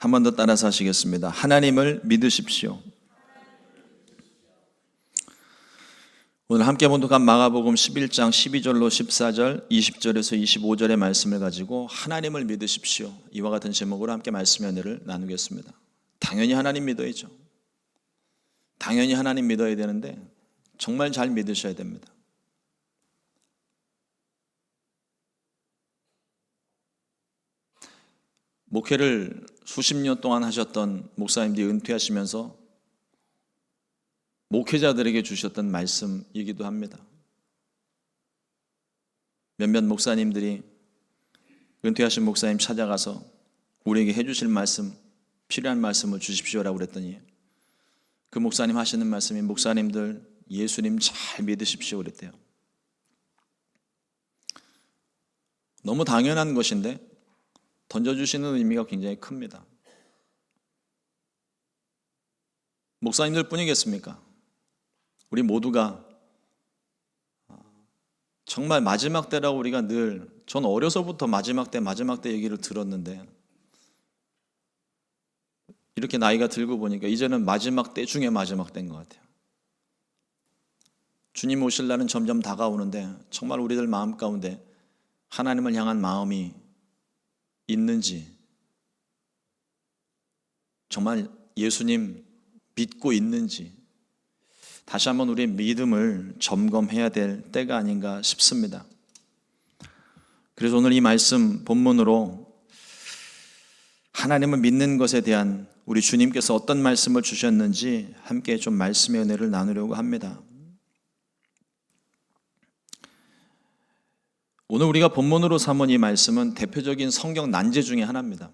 한 번 더 따라서 하시겠습니다. 하나님을 믿으십시오. 오늘 함께 본독한 마가복음 11장 12절로 14절, 20절에서 25절의 말씀을 가지고 하나님을 믿으십시오. 이와 같은 제목으로 함께 말씀 연애를 나누겠습니다. 당연히 하나님 믿어야죠. 당연히 하나님 믿어야 되는데 정말 잘 믿으셔야 됩니다. 목회를 수십 년 동안 하셨던 목사님들이 은퇴하시면서 목회자들에게 주셨던 말씀이기도 합니다. 몇몇 목사님들이 은퇴하신 목사님 찾아가서 우리에게 해주실 말씀, 필요한 말씀을 주십시오라고 그랬더니 그 목사님 하시는 말씀이 목사님들 예수님 잘 믿으십시오 그랬대요. 너무 당연한 것인데 던져주시는 의미가 굉장히 큽니다. 목사님들 뿐이겠습니까? 우리 모두가 정말 마지막 때라고 우리가 늘, 전 어려서부터 마지막 때, 마지막 때 얘기를 들었는데, 이렇게 나이가 들고 보니까 이제는 마지막 때 중에 마지막 때인 것 같아요. 주님 오실 날은 점점 다가오는데, 정말 우리들 마음 가운데 하나님을 향한 마음이 있는지, 정말 예수님 믿고 있는지, 다시 한번 우리의 믿음을 점검해야 될 때가 아닌가 싶습니다. 그래서 오늘 이 말씀 본문으로 하나님을 믿는 것에 대한 우리 주님께서 어떤 말씀을 주셨는지 함께 좀 말씀의 은혜를 나누려고 합니다. 오늘 우리가 본문으로 삼은 이 말씀은 대표적인 성경 난제 중의 하나입니다.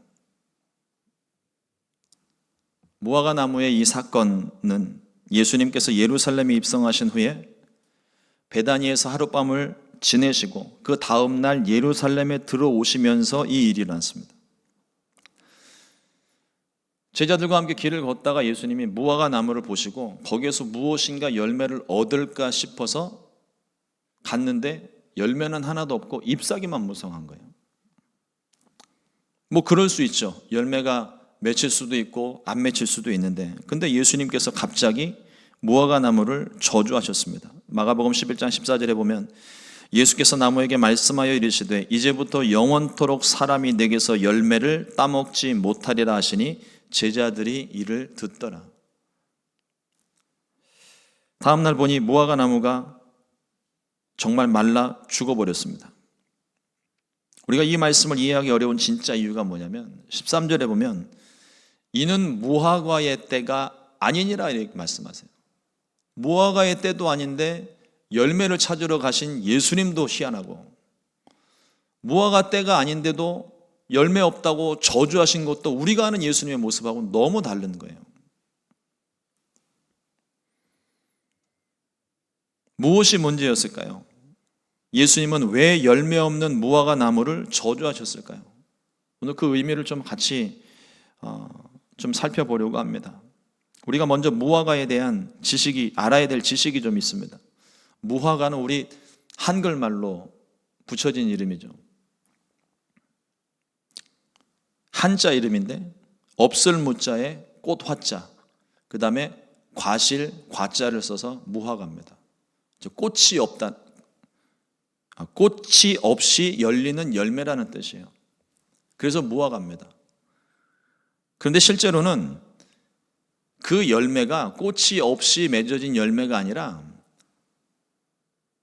무화과 나무의 이 사건은 예수님께서 예루살렘에 입성하신 후에 베다니에서 하룻밤을 지내시고 그 다음 날 예루살렘에 들어오시면서 이 일이 일어났습니다. 제자들과 함께 길을 걷다가 예수님이 무화과 나무를 보시고 거기에서 무엇인가 열매를 얻을까 싶어서 갔는데 열매는 하나도 없고 잎사귀만 무성한 거예요. 뭐 그럴 수 있죠. 열매가 맺힐 수도 있고 안 맺힐 수도 있는데 근데 예수님께서 갑자기 무화과 나무를 저주하셨습니다. 마가복음 11장 14절에 보면 예수께서 나무에게 말씀하여 이르시되 이제부터 영원토록 사람이 내게서 열매를 따먹지 못하리라 하시니 제자들이 이를 듣더라. 다음 날 보니 무화과 나무가 정말 말라 죽어버렸습니다. 우리가 이 말씀을 이해하기 어려운 진짜 이유가 뭐냐면 13절에 보면 이는 무화과의 때가 아니니라 이렇게 말씀하세요. 무화과의 때도 아닌데 열매를 찾으러 가신 예수님도 희한하고 무화과 때가 아닌데도 열매 없다고 저주하신 것도 우리가 아는 예수님의 모습하고 너무 다른 거예요. 무엇이 문제였을까요? 예수님은 왜 열매 없는 무화과 나무를 저주하셨을까요? 오늘 그 의미를 좀 같이 어, 좀 살펴보려고 합니다. 우리가 먼저 무화과에 대한 지식이 알아야 될 지식이 좀 있습니다. 무화과는 우리 한글말로 붙여진 이름이죠. 한자 이름인데 없을 무자에 꽃 화자, 그 다음에 과실 과자를 써서 무화과입니다. 꽃이 없다, 아, 꽃이 없이 열리는 열매라는 뜻이에요. 그래서 무화과입니다. 그런데 실제로는 그 열매가 꽃이 없이 맺어진 열매가 아니라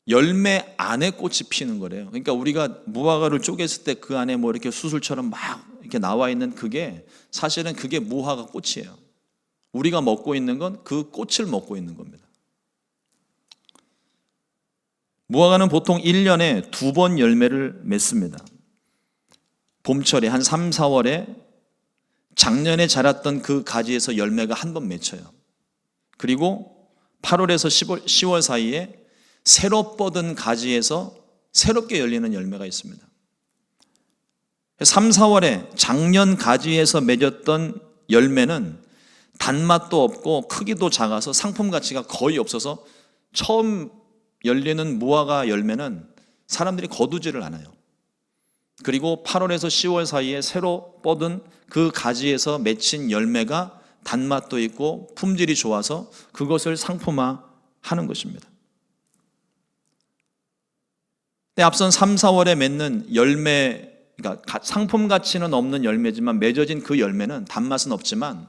열매 안에 꽃이 피는 거래요. 그러니까 우리가 무화과를 쪼갰을 때 그 안에 뭐 이렇게 수술처럼 막 이렇게 나와 있는 그게 사실은 그게 무화과 꽃이에요. 우리가 먹고 있는 건 그 꽃을 먹고 있는 겁니다. 무화과는 보통 1년에 두 번 열매를 맺습니다. 봄철에 한 3, 4월에 작년에 자랐던 그 가지에서 열매가 한 번 맺혀요. 그리고 8월에서 10월, 10월 사이에 새로 뻗은 가지에서 새롭게 열리는 열매가 있습니다. 3, 4월에 작년 가지에서 맺었던 열매는 단맛도 없고 크기도 작아서 상품 가치가 거의 없어서 처음 열리는 무화과 열매는 사람들이 거두지를 않아요. 그리고 8월에서 10월 사이에 새로 뻗은 그 가지에서 맺힌 열매가 단맛도 있고 품질이 좋아서 그것을 상품화 하는 것입니다. 근데 앞선 3, 4월에 맺는 열매, 그러니까 상품 가치는 없는 열매지만 맺어진 그 열매는 단맛은 없지만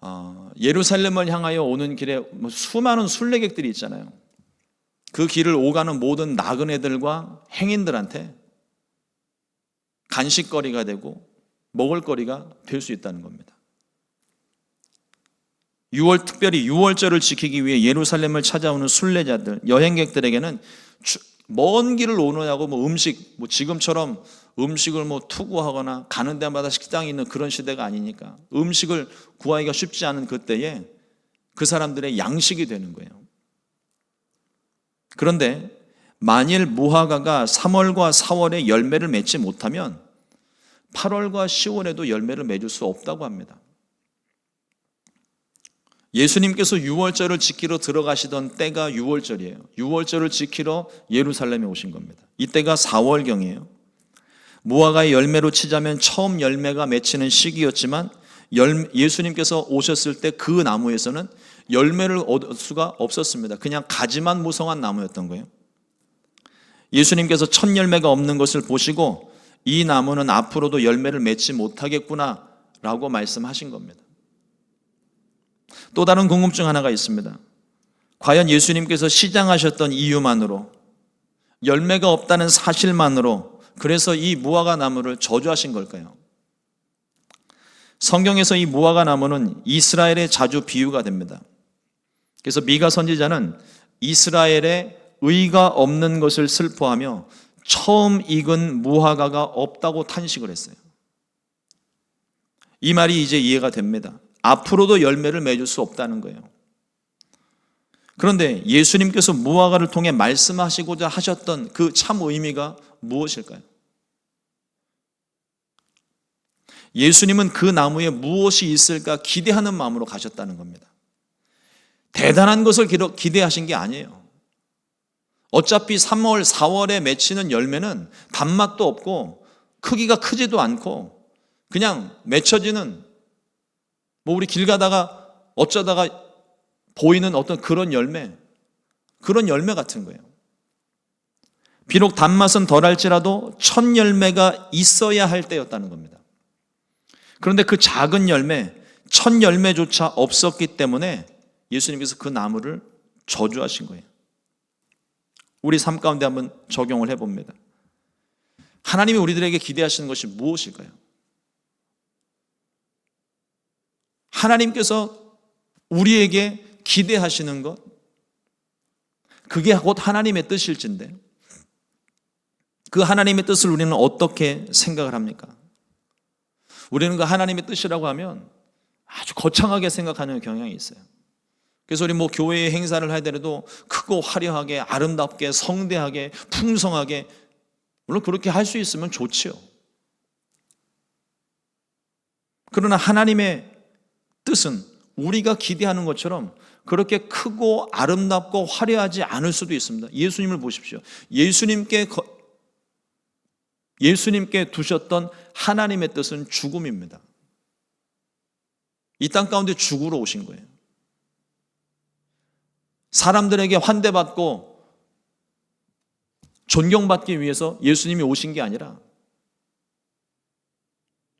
어, 예루살렘을 향하여 오는 길에 뭐 수많은 순례객들이 있잖아요. 그 길을 오가는 모든 나그네들과 행인들한테 간식거리가 되고 먹을거리가 될 수 있다는 겁니다. 6월 특별히 6월절을 지키기 위해 예루살렘을 찾아오는 순례자들, 여행객들에게는 먼 길을 오느냐고 뭐 음식, 뭐 지금처럼 음식을 뭐 투구하거나 가는 데마다 식당이 있는 그런 시대가 아니니까 음식을 구하기가 쉽지 않은 그때에 그 사람들의 양식이 되는 거예요. 그런데 만일 무화과가 3월과 4월에 열매를 맺지 못하면 8월과 10월에도 열매를 맺을 수 없다고 합니다. 예수님께서 6월절을 지키러 들어가시던 때가 6월절이에요. 6월절을 지키러 예루살렘에 오신 겁니다. 이때가 4월경이에요. 무화과의 열매로 치자면 처음 열매가 맺히는 시기였지만 예수님께서 오셨을 때 그 나무에서는 열매를 얻을 수가 없었습니다. 그냥 가지만 무성한 나무였던 거예요. 예수님께서 첫 열매가 없는 것을 보시고 이 나무는 앞으로도 열매를 맺지 못하겠구나 라고 말씀하신 겁니다. 또 다른 궁금증 하나가 있습니다. 과연 예수님께서 시장하셨던 이유만으로 열매가 없다는 사실만으로 그래서 이 무화과 나무를 저주하신 걸까요? 성경에서 이 무화과 나무는 이스라엘의 자주 비유가 됩니다. 그래서 미가 선지자는 이스라엘의 의가 없는 것을 슬퍼하며 처음 익은 무화과가 없다고 탄식을 했어요. 이 말이 이제 이해가 됩니다. 앞으로도 열매를 맺을 수 없다는 거예요. 그런데 예수님께서 무화과를 통해 말씀하시고자 하셨던 그 참 의미가 무엇일까요? 예수님은 그 나무에 무엇이 있을까 기대하는 마음으로 가셨다는 겁니다. 대단한 것을 기대하신 게 아니에요. 어차피 3월, 4월에 맺히는 열매는 단맛도 없고 크기가 크지도 않고 그냥 맺혀지는 뭐 우리 길 가다가 어쩌다가 보이는 어떤 그런 열매, 그런 열매 같은 거예요. 비록 단맛은 덜할지라도 첫 열매가 있어야 할 때였다는 겁니다. 그런데 그 작은 열매, 첫 열매조차 없었기 때문에 예수님께서 그 나무를 저주하신 거예요. 우리 삶 가운데 한번 적용을 해봅니다. 하나님이 우리들에게 기대하시는 것이 무엇일까요? 하나님께서 우리에게 기대하시는 것, 그게 곧 하나님의 뜻일진데, 그 하나님의 뜻을 우리는 어떻게 생각을 합니까? 우리는 그 하나님의 뜻이라고 하면 아주 거창하게 생각하는 경향이 있어요. 그래서 우리 뭐 교회의 행사를 하더라도 크고 화려하게, 아름답게, 성대하게, 풍성하게, 물론 그렇게 할 수 있으면 좋지요. 그러나 하나님의 뜻은 우리가 기대하는 것처럼 그렇게 크고 아름답고 화려하지 않을 수도 있습니다. 예수님을 보십시오. 예수님께 예수님께 두셨던 하나님의 뜻은 죽음입니다. 이 땅 가운데 죽으러 오신 거예요. 사람들에게 환대받고 존경받기 위해서 예수님이 오신 게 아니라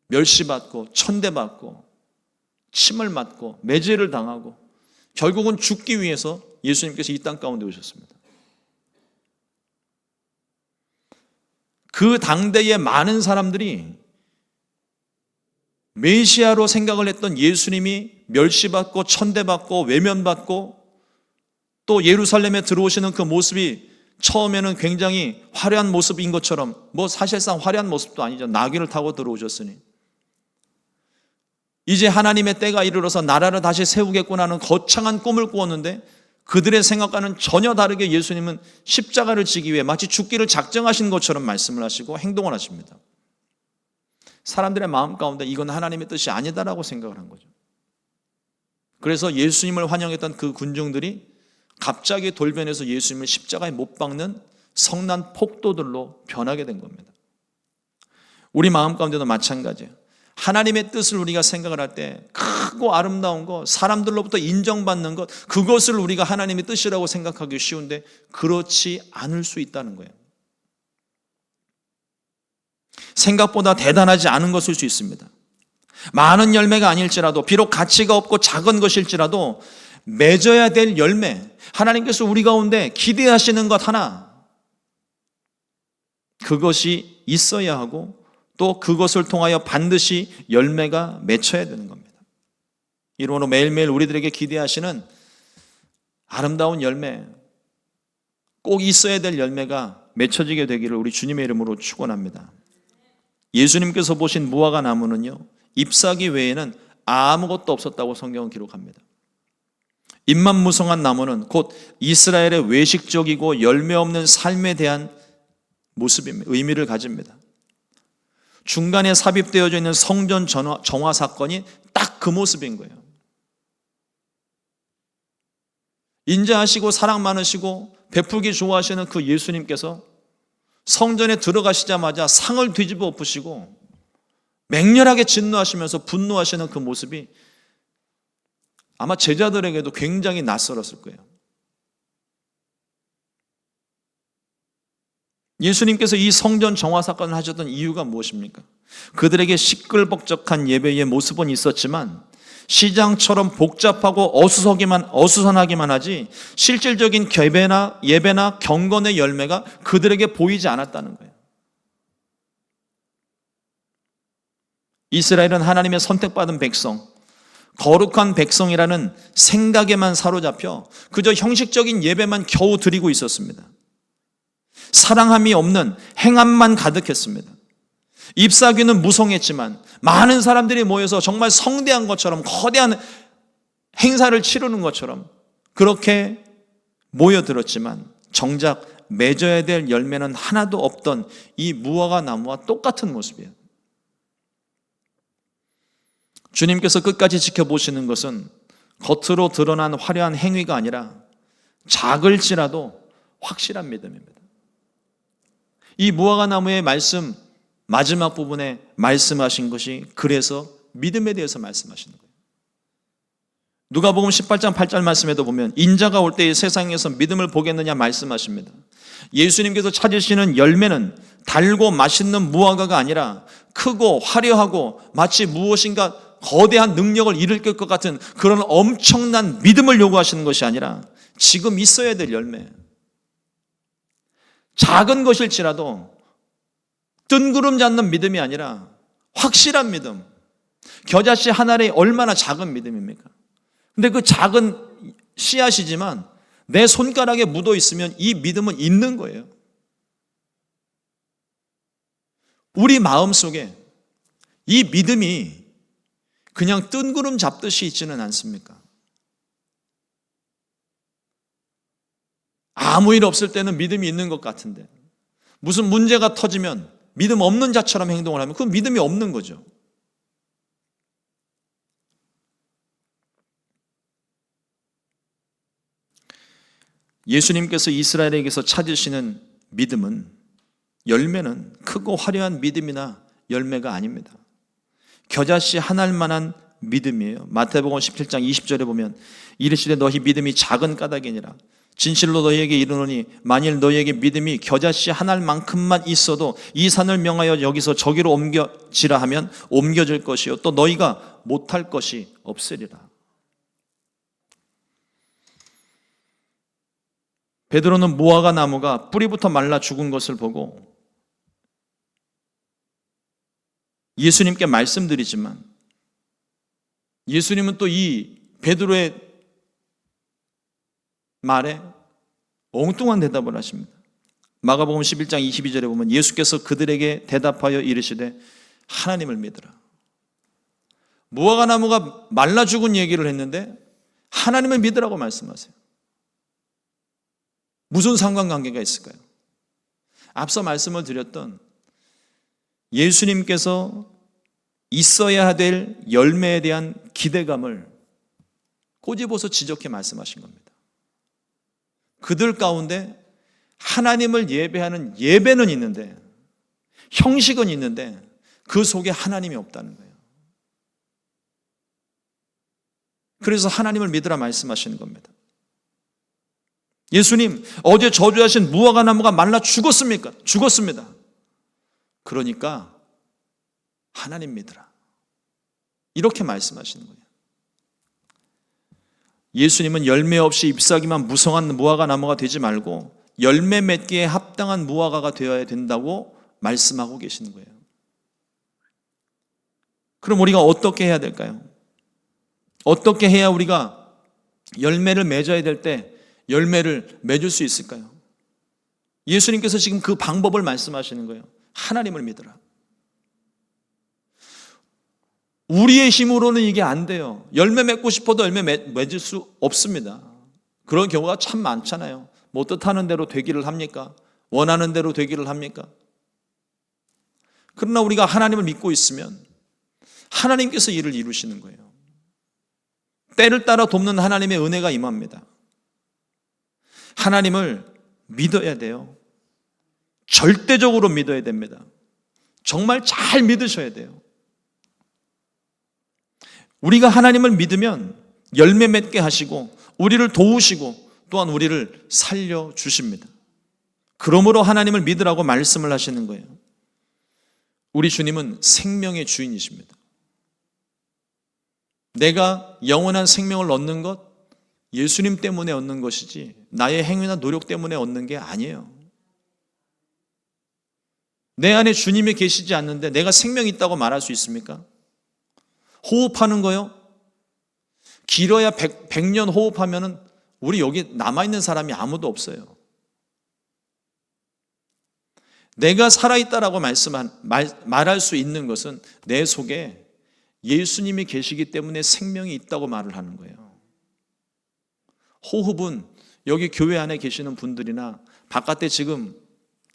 멸시받고 천대받고 침을 맞고 매제를 당하고 결국은 죽기 위해서 예수님께서 이 땅 가운데 오셨습니다. 그 당대의 많은 사람들이 메시아로 생각을 했던 예수님이 멸시받고 천대받고 외면받고 또 예루살렘에 들어오시는 그 모습이 처음에는 굉장히 화려한 모습인 것처럼 뭐 사실상 화려한 모습도 아니죠. 나귀를 타고 들어오셨으니 이제 하나님의 때가 이르러서 나라를 다시 세우겠구나 하는 거창한 꿈을 꾸었는데 그들의 생각과는 전혀 다르게 예수님은 십자가를 지기 위해 마치 죽기를 작정하신 것처럼 말씀을 하시고 행동을 하십니다. 사람들의 마음 가운데 이건 하나님의 뜻이 아니다라고 생각을 한 거죠. 그래서 예수님을 환영했던 그 군중들이 갑자기 돌변해서 예수님을 십자가에 못 박는 성난 폭도들로 변하게 된 겁니다. 우리 마음 가운데도 마찬가지예요. 하나님의 뜻을 우리가 생각을 할 때 크고 아름다운 것, 사람들로부터 인정받는 것, 그것을 우리가 하나님의 뜻이라고 생각하기 쉬운데 그렇지 않을 수 있다는 거예요. 생각보다 대단하지 않은 것일 수 있습니다. 많은 열매가 아닐지라도 비록 가치가 없고 작은 것일지라도 맺어야 될 열매, 하나님께서 우리 가운데 기대하시는 것 하나, 그것이 있어야 하고 또 그것을 통하여 반드시 열매가 맺혀야 되는 겁니다. 이로로 매일매일 우리들에게 기대하시는 아름다운 열매, 꼭 있어야 될 열매가 맺혀지게 되기를 우리 주님의 이름으로 축원합니다. 예수님께서 보신 무화과 나무는요, 잎사귀 외에는 아무것도 없었다고 성경은 기록합니다. 잎만 무성한 나무는 곧 이스라엘의 외식적이고 열매 없는 삶에 대한 모습입니다. 의미를 가집니다. 중간에 삽입되어져 있는 성전 정화, 정화 사건이 딱 그 모습인 거예요. 인자하시고 사랑 많으시고 베풀기 좋아하시는 그 예수님께서 성전에 들어가시자마자 상을 뒤집어 엎으시고 맹렬하게 진노하시면서 분노하시는 그 모습이 아마 제자들에게도 굉장히 낯설었을 거예요. 예수님께서 이 성전 정화 사건을 하셨던 이유가 무엇입니까? 그들에게 시끌벅적한 예배의 모습은 있었지만 시장처럼 복잡하고 어수선하기만 어수선하기만 하지 실질적인 예배나 예배나 경건의 열매가 그들에게 보이지 않았다는 거예요. 이스라엘은 하나님의 선택받은 백성, 거룩한 백성이라는 생각에만 사로잡혀 그저 형식적인 예배만 겨우 드리고 있었습니다. 사랑함이 없는 행함만 가득했습니다. 잎사귀는 무성했지만 많은 사람들이 모여서 정말 성대한 것처럼 거대한 행사를 치르는 것처럼 그렇게 모여들었지만 정작 맺어야 될 열매는 하나도 없던 이 무화과 나무와 똑같은 모습이에요. 주님께서 끝까지 지켜보시는 것은 겉으로 드러난 화려한 행위가 아니라 작을지라도 확실한 믿음입니다. 이 무화과 나무의 말씀 마지막 부분에 말씀하신 것이 그래서 믿음에 대해서 말씀하시는 거예요. 누가복음 18장 8절 말씀에도 보면 인자가 올 때에 세상에서 믿음을 보겠느냐 말씀하십니다. 예수님께서 찾으시는 열매는 달고 맛있는 무화과가 아니라 크고 화려하고 마치 무엇인가 거대한 능력을 일으킬 것 같은 그런 엄청난 믿음을 요구하시는 것이 아니라 지금 있어야 될 열매. 작은 것일지라도 뜬구름 잡는 믿음이 아니라 확실한 믿음. 겨자씨 하나에 얼마나 작은 믿음입니까? 근데 그 작은 씨앗이지만 내 손가락에 묻어 있으면 이 믿음은 있는 거예요. 우리 마음 속에 이 믿음이 그냥 뜬구름 잡듯이 있지는 않습니까? 아무 일 없을 때는 믿음이 있는 것 같은데 무슨 문제가 터지면 믿음 없는 자처럼 행동을 하면 그건 믿음이 없는 거죠. 예수님께서 이스라엘에게서 찾으시는 믿음은 열매는 크고 화려한 믿음이나 열매가 아닙니다. 겨자씨 하나일 만한 믿음이에요. 마태복음 17장 20절에 보면 이르시되 너희 믿음이 작은 까닭이니라. 진실로 너희에게 이르노니 만일 너희에게 믿음이 겨자씨 하나만큼만 있어도 이 산을 명하여 여기서 저기로 옮겨지라 하면 옮겨질 것이요 또 너희가 못할 것이 없으리라. 베드로는 무화과 나무가 뿌리부터 말라 죽은 것을 보고 예수님께 말씀드리지만 예수님은 또 이 베드로의 말에 엉뚱한 대답을 하십니다. 마가복음 11장 22절에 보면 예수께서 그들에게 대답하여 이르시되 하나님을 믿으라. 무화과 나무가 말라 죽은 얘기를 했는데 하나님을 믿으라고 말씀하세요. 무슨 상관관계가 있을까요? 앞서 말씀을 드렸던 예수님께서 있어야 될 열매에 대한 기대감을 꼬집어서 지적해 말씀하신 겁니다. 그들 가운데 하나님을 예배하는 예배는 있는데 형식은 있는데 그 속에 하나님이 없다는 거예요. 그래서 하나님을 믿으라 말씀하시는 겁니다. 예수님, 어제 저주하신 무화과 나무가 말라 죽었습니까? 죽었습니다. 그러니까 하나님 믿으라. 이렇게 말씀하시는 거예요. 예수님은 열매 없이 잎사귀만 무성한 무화과 나무가 되지 말고 열매 맺기에 합당한 무화과가 되어야 된다고 말씀하고 계시는 거예요. 그럼 우리가 어떻게 해야 될까요? 어떻게 해야 우리가 열매를 맺어야 될 때 열매를 맺을 수 있을까요? 예수님께서 지금 그 방법을 말씀하시는 거예요. 하나님을 믿으라. 우리의 힘으로는 이게 안 돼요. 열매 맺고 싶어도 열매 맺을 수 없습니다. 그런 경우가 참 많잖아요. 뭐 뜻하는 대로 되기를 합니까? 원하는 대로 되기를 합니까? 그러나 우리가 하나님을 믿고 있으면 하나님께서 일을 이루시는 거예요. 때를 따라 돕는 하나님의 은혜가 임합니다. 하나님을 믿어야 돼요. 절대적으로 믿어야 됩니다. 정말 잘 믿으셔야 돼요. 우리가 하나님을 믿으면 열매 맺게 하시고 우리를 도우시고 또한 우리를 살려 주십니다. 그러므로 하나님을 믿으라고 말씀을 하시는 거예요. 우리 주님은 생명의 주인이십니다. 내가 영원한 생명을 얻는 것 예수님 때문에 얻는 것이지 나의 행위나 노력 때문에 얻는 게 아니에요. 내 안에 주님이 계시지 않는데 내가 생명이 있다고 말할 수 있습니까? 호흡하는 거요? 길어야 100, 100 년 호흡하면은 우리 여기 남아있는 사람이 아무도 없어요. 내가 살아있다라고 말씀한, 말, 말할 수 있는 것은 내 속에 예수님이 계시기 때문에 생명이 있다고 말을 하는 거예요. 호흡은 여기 교회 안에 계시는 분들이나 바깥에 지금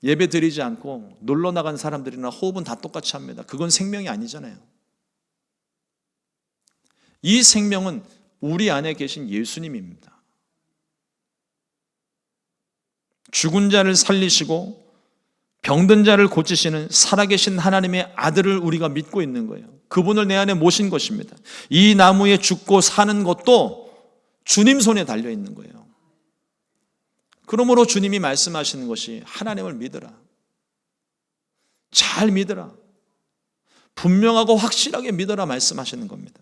예배 드리지 않고 놀러 나간 사람들이나 호흡은 다 똑같이 합니다. 그건 생명이 아니잖아요. 이 생명은 우리 안에 계신 예수님입니다. 죽은 자를 살리시고 병든 자를 고치시는 살아계신 하나님의 아들을 우리가 믿고 있는 거예요. 그분을 내 안에 모신 것입니다. 이 나무에 죽고 사는 것도 주님 손에 달려 있는 거예요. 그러므로 주님이 말씀하시는 것이 하나님을 믿으라. 잘 믿으라. 분명하고 확실하게 믿어라 말씀하시는 겁니다.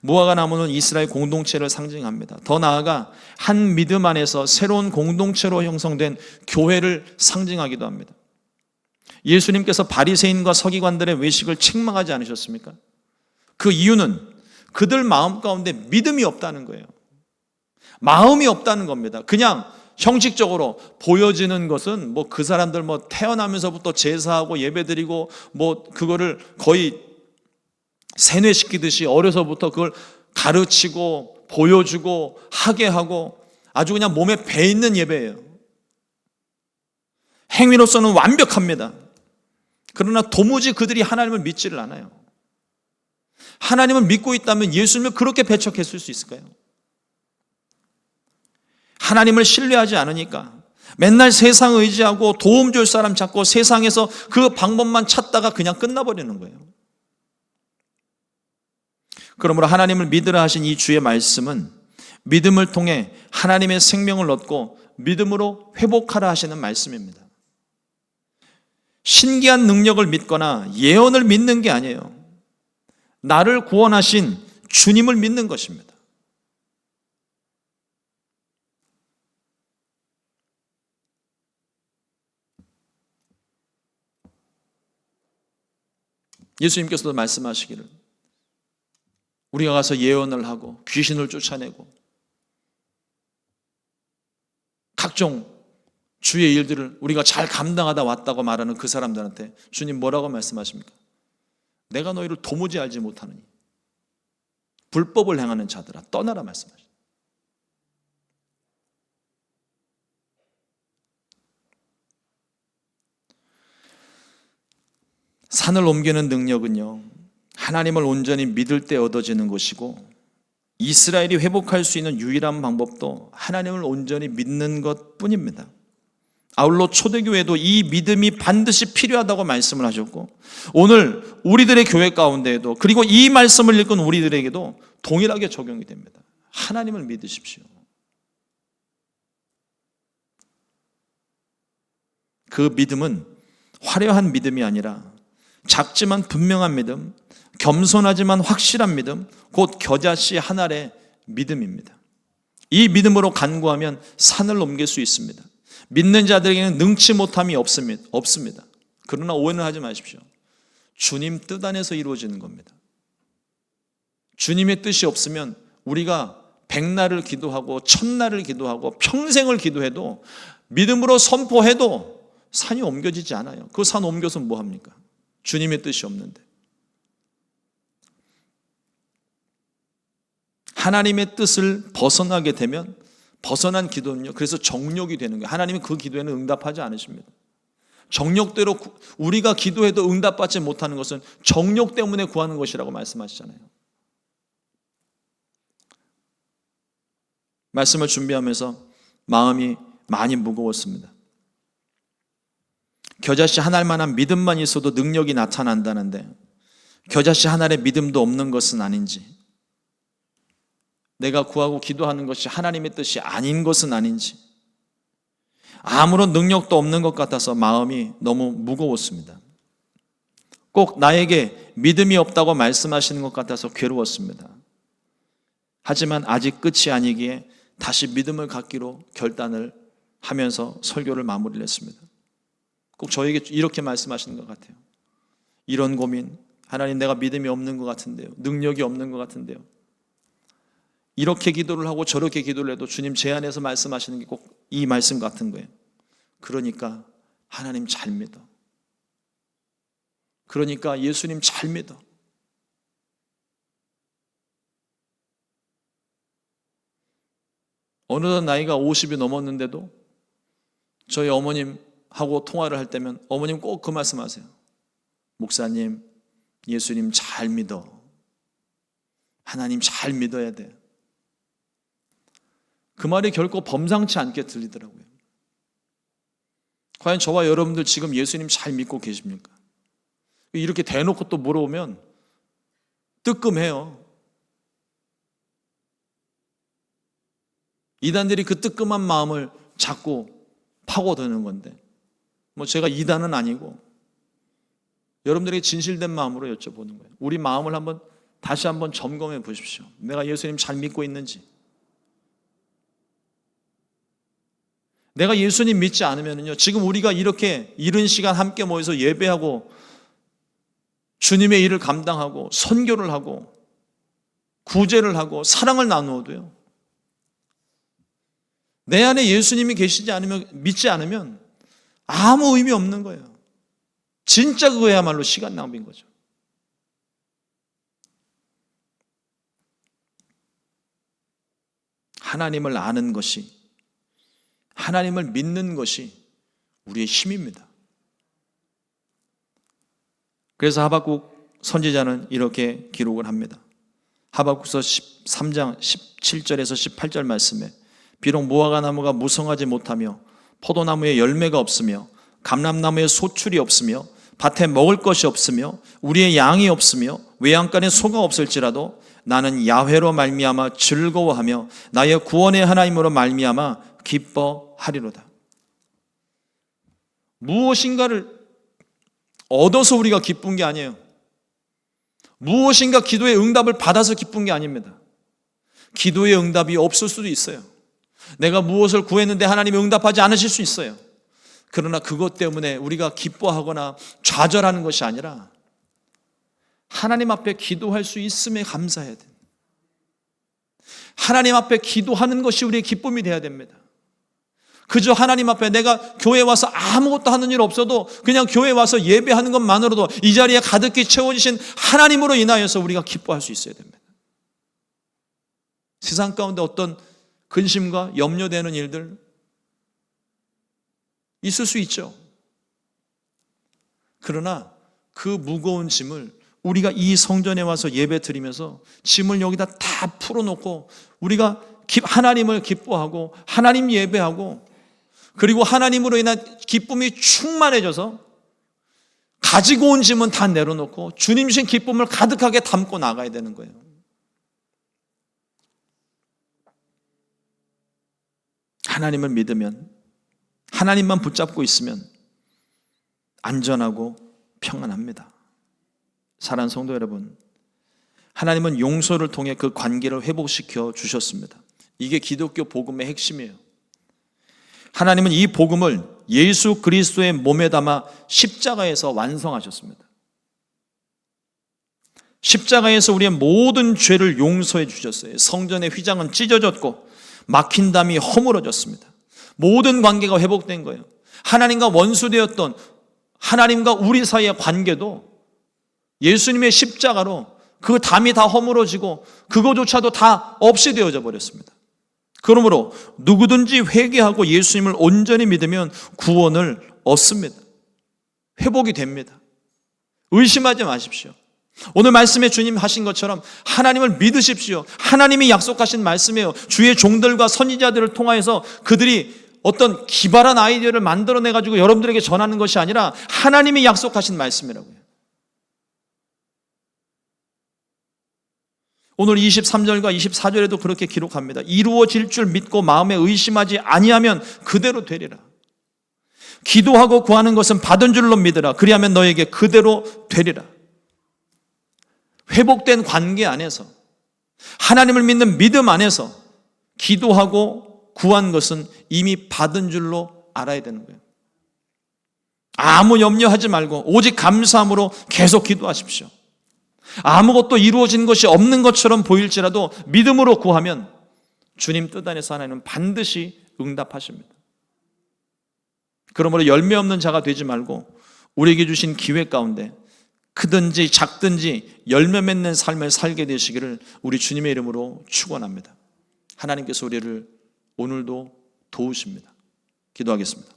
무화과 나무는 이스라엘 공동체를 상징합니다. 더 나아가 한 믿음 안에서 새로운 공동체로 형성된 교회를 상징하기도 합니다. 예수님께서 바리새인과 서기관들의 외식을 책망하지 않으셨습니까? 그 이유는 그들 마음 가운데 믿음이 없다는 거예요. 마음이 없다는 겁니다. 그냥 형식적으로 보여지는 것은 뭐 그 사람들 뭐 태어나면서부터 제사하고 예배드리고 뭐 그거를 거의 세뇌시키듯이 어려서부터 그걸 가르치고 보여주고 하게 하고 아주 그냥 몸에 배 있는 예배예요. 행위로서는 완벽합니다. 그러나 도무지 그들이 하나님을 믿지를 않아요. 하나님을 믿고 있다면 예수님을 그렇게 배척했을 수 있을까요? 하나님을 신뢰하지 않으니까 맨날 세상 의지하고 도움 줄 사람 찾고 세상에서 그 방법만 찾다가 그냥 끝나버리는 거예요. 그러므로 하나님을 믿으라 하신 이 주의 말씀은 믿음을 통해 하나님의 생명을 얻고 믿음으로 회복하라 하시는 말씀입니다. 신기한 능력을 믿거나 예언을 믿는 게 아니에요. 나를 구원하신 주님을 믿는 것입니다. 예수님께서도 말씀하시기를 우리가 가서 예언을 하고 귀신을 쫓아내고 각종 주의 일들을 우리가 잘 감당하다 왔다고 말하는 그 사람들한테 주님 뭐라고 말씀하십니까? 내가 너희를 도무지 알지 못하느니 불법을 행하는 자들아 떠나라 말씀하십니다. 산을 옮기는 능력은요, 하나님을 온전히 믿을 때 얻어지는 것이고, 이스라엘이 회복할 수 있는 유일한 방법도 하나님을 온전히 믿는 것 뿐입니다. 아울러 초대교회도 이 믿음이 반드시 필요하다고 말씀을 하셨고 오늘 우리들의 교회 가운데에도 그리고 이 말씀을 읽은 우리들에게도 동일하게 적용이 됩니다. 하나님을 믿으십시오. 그 믿음은 화려한 믿음이 아니라 작지만 분명한 믿음, 겸손하지만 확실한 믿음, 곧 겨자씨 한 알의 믿음입니다. 이 믿음으로 간구하면 산을 넘길 수 있습니다. 믿는 자들에게는 능치 못함이 없습니다. 없습니다. 그러나 오해는 하지 마십시오. 주님 뜻 안에서 이루어지는 겁니다. 주님의 뜻이 없으면 우리가 백날을 기도하고 천날을 기도하고 평생을 기도해도 믿음으로 선포해도 산이 옮겨지지 않아요. 그 산 옮겨서 뭐 합니까? 주님의 뜻이 없는데. 하나님의 뜻을 벗어나게 되면 벗어난 기도는요. 그래서 정욕이 되는 거예요. 하나님이 그 기도에는 응답하지 않으십니다. 정욕대로 구- 우리가 기도해도 응답받지 못하는 것은 정욕 때문에 구하는 것이라고 말씀하시잖아요. 말씀을 준비하면서 마음이 많이 무거웠습니다. 겨자씨 한 알만한 믿음만 있어도 능력이 나타난다는데 겨자씨 한 알의 믿음도 없는 것은 아닌지 내가 구하고 기도하는 것이 하나님의 뜻이 아닌 것은 아닌지 아무런 능력도 없는 것 같아서 마음이 너무 무거웠습니다. 꼭 나에게 믿음이 없다고 말씀하시는 것 같아서 괴로웠습니다. 하지만 아직 끝이 아니기에 다시 믿음을 갖기로 결단을 하면서 설교를 마무리를 했습니다. 꼭 저에게 이렇게 말씀하시는 것 같아요. 이런 고민, 하나님 내가 믿음이 없는 것 같은데요. 능력이 없는 것 같은데요. 이렇게 기도를 하고 저렇게 기도를 해도 주님 제 안에서 말씀하시는 게 꼭 이 말씀 같은 거예요. 그러니까 하나님 잘 믿어. 그러니까 예수님 잘 믿어. 어느덧 나이가 50이 넘었는데도 저희 어머님 하고 통화를 할 때면 어머님 꼭 그 말씀 하세요. 목사님, 예수님 잘 믿어. 하나님 잘 믿어야 돼. 그 말이 결코 범상치 않게 들리더라고요. 과연 저와 여러분들 지금 예수님 잘 믿고 계십니까? 이렇게 대놓고 또 물어보면 뜨끔해요. 이단들이 그 뜨끔한 마음을 자꾸 파고드는 건데, 뭐 제가 이단은 아니고, 여러분들에게 진실된 마음으로 여쭤보는 거예요. 우리 마음을 한번 다시 한번 점검해 보십시오. 내가 예수님 잘 믿고 있는지. 내가 예수님 믿지 않으면요. 지금 우리가 이렇게 이른 시간 함께 모여서 예배하고 주님의 일을 감당하고 선교를 하고 구제를 하고 사랑을 나누어도요. 내 안에 예수님이 계시지 않으면 믿지 않으면 아무 의미 없는 거예요. 진짜 그거야말로 시간 낭비인 거죠. 하나님을 아는 것이 하나님을 믿는 것이 우리의 힘입니다. 그래서 하박국 선지자는 이렇게 기록을 합니다. 하박국서 13장 17절에서 18절 말씀에 비록 무화과 나무가 무성하지 못하며 포도나무에 열매가 없으며 감람나무에 소출이 없으며 밭에 먹을 것이 없으며 우리의 양이 없으며 외양간에 소가 없을지라도 나는 야훼로 말미암아 즐거워하며 나의 구원의 하나님으로 말미암아 기뻐하리로다. 무엇인가를 얻어서 우리가 기쁜 게 아니에요. 무엇인가 기도의 응답을 받아서 기쁜 게 아닙니다. 기도의 응답이 없을 수도 있어요. 내가 무엇을 구했는데 하나님이 응답하지 않으실 수 있어요. 그러나 그것 때문에 우리가 기뻐하거나 좌절하는 것이 아니라 하나님 앞에 기도할 수 있음에 감사해야 돼. 하나님 앞에 기도하는 것이 우리의 기쁨이 되어야 됩니다. 그저 하나님 앞에 내가 교회 와서 아무것도 하는 일 없어도 그냥 교회 와서 예배하는 것만으로도 이 자리에 가득히 채워지신 하나님으로 인하여서 우리가 기뻐할 수 있어야 됩니다. 세상 가운데 어떤 근심과 염려되는 일들 있을 수 있죠. 그러나 그 무거운 짐을 우리가 이 성전에 와서 예배 드리면서 짐을 여기다 다 풀어놓고 우리가 하나님을 기뻐하고 하나님 예배하고 그리고 하나님으로 인한 기쁨이 충만해져서 가지고 온 짐은 다 내려놓고 주님신 기쁨을 가득하게 담고 나가야 되는 거예요. 하나님을 믿으면 하나님만 붙잡고 있으면 안전하고 평안합니다. 사랑하는 성도 여러분, 하나님은 용서를 통해 그 관계를 회복시켜 주셨습니다. 이게 기독교 복음의 핵심이에요. 하나님은 이 복음을 예수 그리스도의 몸에 담아 십자가에서 완성하셨습니다. 십자가에서 우리의 모든 죄를 용서해 주셨어요. 성전의 휘장은 찢어졌고 막힌 담이 허물어졌습니다. 모든 관계가 회복된 거예요. 하나님과 원수되었던 하나님과 우리 사이의 관계도 예수님의 십자가로 그 담이 다 허물어지고 그거조차도 다 없이 되어져 버렸습니다. 그러므로 누구든지 회개하고 예수님을 온전히 믿으면 구원을 얻습니다. 회복이 됩니다. 의심하지 마십시오. 오늘 말씀에 주님 하신 것처럼 하나님을 믿으십시오. 하나님이 약속하신 말씀이에요. 주의 종들과 선지자들을 통하여서 그들이 어떤 기발한 아이디어를 만들어내 가지고 여러분들에게 전하는 것이 아니라 하나님이 약속하신 말씀이라고요. 오늘 23절과 24절에도 그렇게 기록합니다. 이루어질 줄 믿고 마음에 의심하지 아니하면 그대로 되리라. 기도하고 구하는 것은 받은 줄로 믿으라. 그리하면 너에게 그대로 되리라. 회복된 관계 안에서 하나님을 믿는 믿음 안에서 기도하고 구한 것은 이미 받은 줄로 알아야 되는 거예요. 아무 염려하지 말고 오직 감사함으로 계속 기도하십시오. 아무것도 이루어진 것이 없는 것처럼 보일지라도 믿음으로 구하면 주님 뜻 안에서 하나님은 반드시 응답하십니다. 그러므로 열매 없는 자가 되지 말고 우리에게 주신 기회 가운데 크든지 작든지 열매 맺는 삶을 살게 되시기를 우리 주님의 이름으로 축원합니다. 하나님께서 우리를 오늘도 도우십니다. 기도하겠습니다.